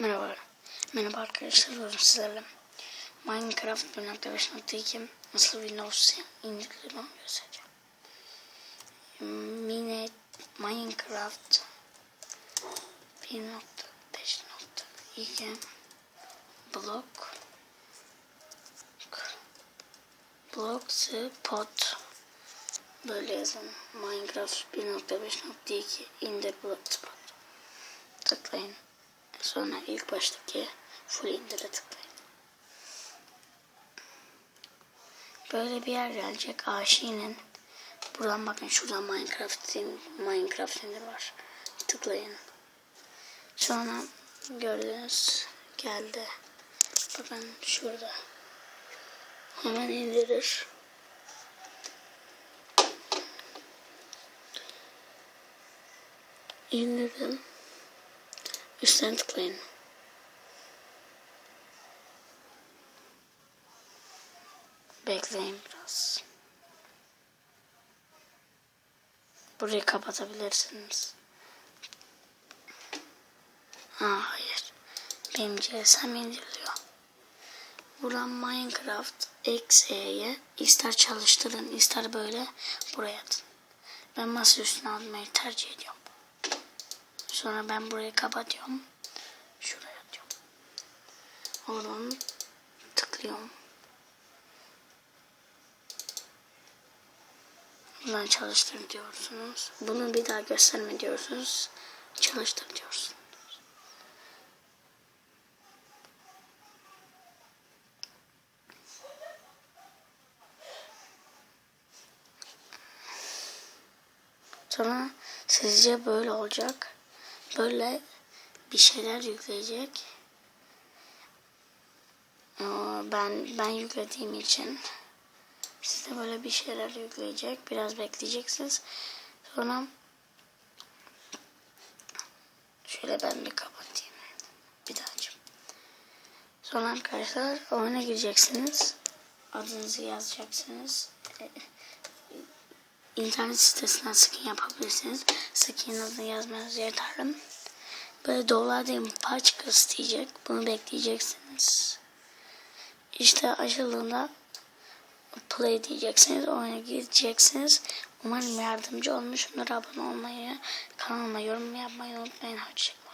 Merhaba. Merhaba arkadaşlar. Bugün sizlerle Minecraft 1.5.2 nasıl Windows indirilir onu göstereceğim. Mine Minecraft 1.5.2 blok blogspot böyle yazın. Minecraft 1.5.2 indir blogspot. Tıklayın. Sonra ilk baştaki full indire tıklayın. Böyle bir yer gelecek. Aşi'nin buradan bakın şuradan Minecraft Minecraft indir var. Tıklayın. Sonra gördünüz geldi. Bakın şurada. Hemen indirir. İndirdim. Üstten tıklayın. Bekleyin biraz. Burayı kapatabilirsiniz. Ha hayır. Benim GSM indiriliyor. Buradan Minecraft eksiye ister çalıştırın ister böyle buraya atın. Ben masa üstüne almayı tercih ediyorum. Sonra ben burayı kapatıyorum. Şuraya atıyorum. Oradan tıklıyorum. Buradan çalıştır diyorsunuz. Bunu bir daha gösterme diyorsunuz. Çalıştır diyorsunuz. Sonra sizce böyle olacak. Böyle bir şeyler yükleyecek. Ben ben yüklediğim için size böyle bir şeyler yükleyecek. Biraz bekleyeceksiniz. Sonra şöyle ben bir kapatayım. Bir daha açayım. Sonra arkadaşlar oyuna gireceksiniz. Adınızı yazacaksınız. İnternet sitesinden skin yapabilirsiniz. Skin adını yazmanız yeterli. Böyle dolar parça isteyecek. Bunu bekleyeceksiniz. İşte açıldığında play diyeceksiniz. Oyuna gideceksiniz. Umarım yardımcı olmuşumdur. Abone olmayı, kanalıma yorum yapmayı unutmayın. Hoşçakalın.